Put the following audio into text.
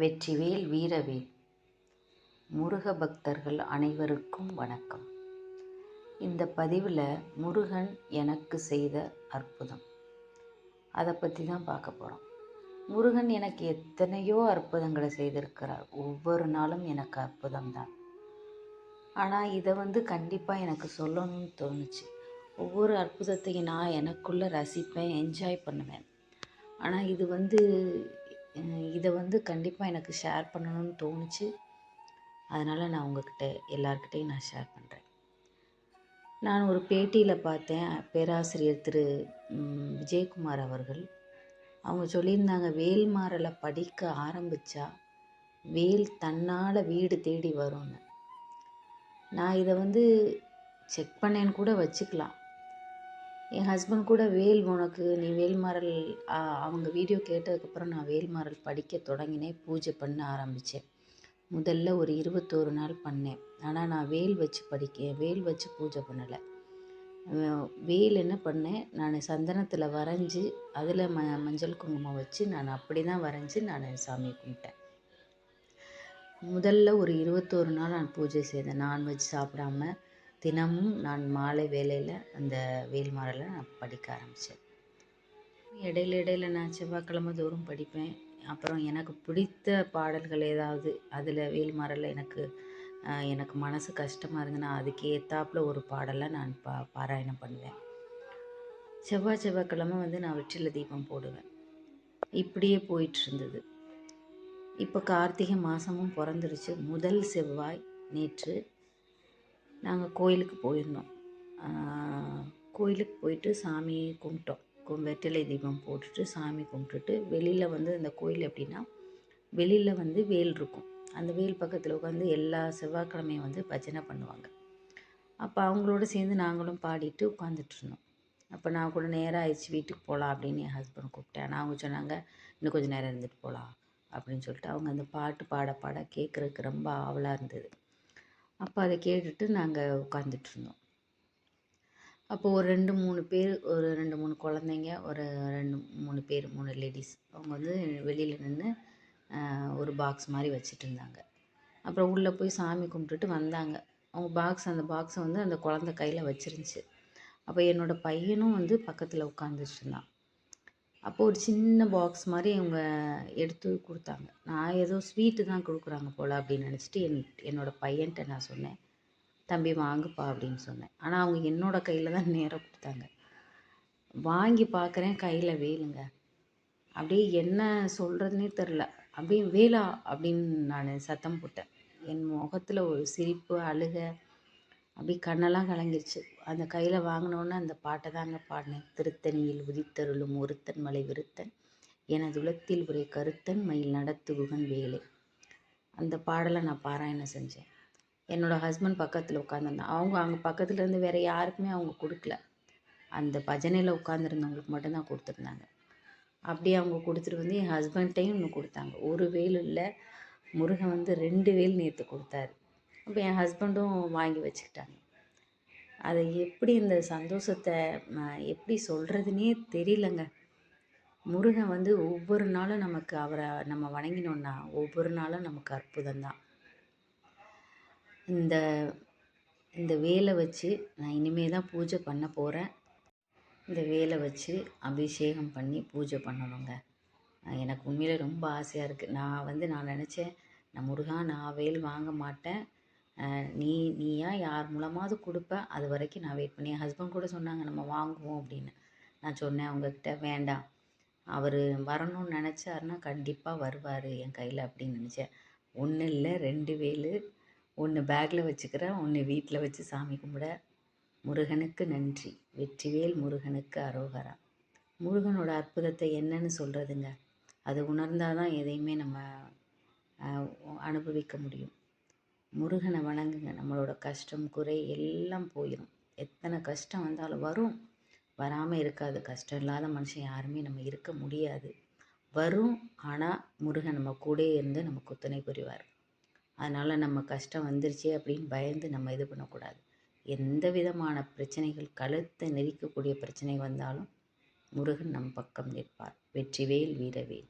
வெற்றிவேல் வீரவேல். முருக பக்தர்கள் அனைவருக்கும் வணக்கம். இந்த பதிவில் முருகன் எனக்கு செய்த அற்புதம். அதை பற்றி தான் பார்க்க போகிறோம் முருகன் எனக்கு எத்தனையோ அற்புதங்களை செய்திருக்கிறார். ஒவ்வொரு நாளும் எனக்கு அற்புதம் தான். ஆனால் இதை வந்து கண்டிப்பாக எனக்கு சொல்லணும்னு தோணுச்சு. ஒவ்வொரு அற்புதத்தையும் நான் எனக்குள்ளே ரசிப்பேன் என்ஜாய் பண்ணுவேன். ஆனால் இது வந்து இதை வந்து கண்டிப்பாக எனக்கு ஷேர் பண்ணணும்னு தோணுச்சு. அதனால் நான் உங்ககிட்ட எல்லார்கிட்டையும் நான் ஷேர் பண்ணுறேன் நான் ஒரு பேட்டியில் பார்த்தேன். பேராசிரியர் திரு விஜயகுமார் அவர்கள். அவங்க சொல்லியிருந்தாங்க வேல்மாறலை படிக்க ஆரம்பித்தா வேல் தன்னால் வீடு தேடி வரும்னு. நான் இதை வந்து செக் பண்ணேன்னு கூட வச்சுக்கலாம். என் ஹஸ்பண்ட் கூட வேல் உனக்கு நீ வேல்மாறல் அவங்க வீடியோ கேட்டதுக்கப்புறம் நான் வேல்மாறல் படிக்க தொடங்கினேன் பூஜை பண்ண ஆரம்பித்தேன் முதல்ல ஒரு இருபத்தோரு நாள் பண்ணேன். ஆனால் நான் வேல் வச்சு படிக்க வேல் வச்சு பூஜை பண்ணலை. வேல் என்ன பண்ணேன் நான் சந்தனத்தில் வரைஞ்சி அதில் ம மஞ்சள் குங்குமம் வச்சு நான் அப்படி தான் வரைஞ்சி நான் சாமி கும்பிட்டேன். முதல்ல ஒரு இருபத்தோரு நாள் நான் பூஜை செய்தேன். நான்வெஜ் சாப்பிடாம தினமும் நான் மாலை வேலையில் அந்த வேல்மாறலை நான் படிக்க ஆரம்பித்தேன் இடையில இடையில நான் செவ்வாய்க்கிழமை தோறும் படிப்பேன். அப்புறம் எனக்கு பிடித்த பாடல்கள் ஏதாவது அதில் வேல்மாறலில் எனக்கு எனக்கு மனசு கஷ்டமாக இருந்ததுன்னா அதுக்கு ஏத்தாப்புல ஒரு பாடலை நான் பா பாராயணம் பண்ணுவேன். செவ்வாய் செவ்வாய்க்கிழமை வந்து நான் வெற்றில தீபம் போடுவேன். இப்படியே போயிட்டு இருந்தது. இப்போ கார்த்திகை மாதமும் பிறந்துருச்சு. முதல் செவ்வாய் நேற்று நாங்கள் கோயிலுக்கு போயிருந்தோம். கோயிலுக்கு போயிட்டு சாமி கும்பிட்டோம். கு- வெற்றிலை தீபம் போட்டுட்டு சாமி கும்பிட்டுட்டு வெளியில் வந்து இந்த கோயில் எப்படின்னா வெளியில் வந்து வேல் இருக்கும். அந்த வேல் பக்கத்தில் உட்காந்து எல்லா செவ்வாய்க்கிழமையும் வந்து பஜனை பண்ணுவாங்க. அப்போ அவங்களோட சேர்ந்து நாங்களும் பாடிட்டு உட்காந்துட்ருந்தோம் அப்போ நான் கூட நேரம் ஆயிடுச்சு வீட்டுக்கு போகலாம் அப்படின்னு என் ஹஸ்பண்ட் கூப்பிட்டேன். ஆனால் அவங்க சொன்னாங்க இன்னும் கொஞ்சம் நேரம் இருந்துட்டு போகலாம் அப்படின்னு சொல்லிட்டு அவங்க அந்த பாட்டு பாட பாட கேட்குறதுக்கு ரொம்ப ஆவலாக இருந்தது. அப்போ அதை கேட்டுட்டு நாங்கள் உட்காந்துட்டு இருந்தோம் அப்போது ஒரு ரெண்டு மூணு பேர் ஒரு ரெண்டு மூணு குழந்தைங்க ஒரு ரெண்டு மூணு பேர் மூணு லேடிஸ் அவங்க வந்து வெளியில் நின்று ஒரு பாக்ஸ் மாதிரி வச்சுட்டு இருந்தாங்க அப்புறம் உள்ளே போய் சாமி கும்பிட்டுட்டு வந்தாங்க. அவங்க பாக்ஸ் அந்த பாக்ஸை வந்து அந்த குழந்த கையில் வச்சிருந்துச்சு. அப்போ என்னோடய பையனும் வந்து பக்கத்தில் உட்காந்துட்டு இருந்தான் அப்போ ஒரு சின்ன பாக்ஸ் மாதிரி அவங்க எடுத்து கொடுத்தாங்க. நான் ஏதோ ஸ்வீட்டு தான் கொடுக்குறாங்க போல் அப்படின்னு நினச்சிட்டு என் என்னோட பையன்கிட்ட நான் சொன்னேன். தம்பி வாங்குப்பா அப்படின்னு சொன்னேன். ஆனால் அவங்க என்னோடய கையில் தான் நேராக கொடுத்தாங்க. வாங்கி பார்க்குறேன் கையில் வேலுங்க. அப்படியே என்ன சொல்கிறதுனே தெரில அப்படியே வேலா அப்படின்னு நான் சத்தம் போட்டேன். என் முகத்தில் ஒரு சிரிப்பு அழுகை அப்படியே கண்ணெல்லாம் கலங்கிருச்சு. அந்த கையில் வாங்கினோன்னே அந்த பாட்டை தாங்க பாடினேன். திருத்தணியில் உதித்தருளும் ஒருத்தன் மலை விருத்தன் எனது உலத்தில் ஒரே கருத்தன் மயில் நடத்துகுகன் வேலை. அந்த பாடலை நான் பாராயணம் செஞ்சேன். என்னோடய ஹஸ்பண்ட் பக்கத்தில் உட்காந்துருந்தான் அவங்க அங்கே பக்கத்துல இருந்து வேறு யாருக்குமே அவங்க கொடுக்கல. அந்த பஜனையில் உட்காந்துருந்தவங்களுக்கு மட்டும்தான் கொடுத்துருந்தாங்க. அப்படியே அவங்க கொடுத்துட்டு வந்து என் ஹஸ்பண்ட்டையும் இன்னும் கொடுத்தாங்க. ஒரு வேல் இல்லை முருகன் வந்து ரெண்டு வேல் நேற்று கொடுத்தாரு. இப்போ என் ஹஸ்பண்டும் வாங்கி வச்சுக்கிட்டாங்க. அதை எப்படி இந்த சந்தோஷத்தை நான் எப்படி சொல்கிறதுனே தெரியலங்க. முருகன் வந்து ஒவ்வொரு நாளும் நமக்கு அவரை நம்ம வணங்கினோன்னா ஒவ்வொரு நாளும் நமக்கு அற்புதம் தான் இந்த இந்த வேலை வச்சு நான் இனிமே தான் பூஜை பண்ண போகிறேன் இந்த வேலை வச்சு அபிஷேகம் பண்ணி பூஜை பண்ணணுங்க. எனக்கு உண்மையிலே ரொம்ப ஆசையாக இருக்குது நான் வந்து நான் நினச்சேன் நான் முருகா நான் வேல் வாங்க மாட்டேன். நீ நீயா யார் மூலமாவது கொடுப்ப? அது வரைக்கும் நான் வெயிட் பண்ணி என் ஹஸ்பண்ட் கூட சொன்னாங்க நம்ம வாங்குவோம் அப்படின்னு. நான் சொன்னேன் அவங்கக்கிட்ட வேண்டாம். அவர் வரணும்னு நினச்சாருன்னா கண்டிப்பாக வருவார் என் கையில் அப்படின்னு நினச்சேன். ஒன்று இல்லை ரெண்டு வேலு. ஒன்று பேக்கில் வச்சுக்கிறேன் ஒன்று வீட்டில் வச்சு சாமி கும்பிட. முருகனுக்கு நன்றி. வெற்றிவேல் முருகனுக்கு அரோகரா. முருகனோட அற்புதத்தை என்னன்னு சொல்கிறதுங்க அது உணர்ந்தால் தான் எதையுமே நம்ம அனுபவிக்க முடியும். முருகனை வணங்குங்க. நம்மளோட கஷ்டம் குறை எல்லாம் போயிடும் எத்தனை கஷ்டம் வந்தாலும் வரும். வராமல் இருக்காது. கஷ்டம் இல்லாத மனுஷன் யாருமே நம்ம இருக்க முடியாது. வரும். ஆனால் முருகன் நம்ம கூடயே இருந்து நமக்கு துணை புரிவார். அதனால் நம்ம கஷ்டம் வந்துருச்சே அப்படின்னு பயந்து நம்ம இது பண்ணக்கூடாது. எந்த விதமான பிரச்சனைகள் கழுத்தை நெரிக்கக்கூடிய பிரச்சனை வந்தாலும் முருகன் நம் பக்கம் நிற்பார். வெற்றிவேல் வீரவேல்.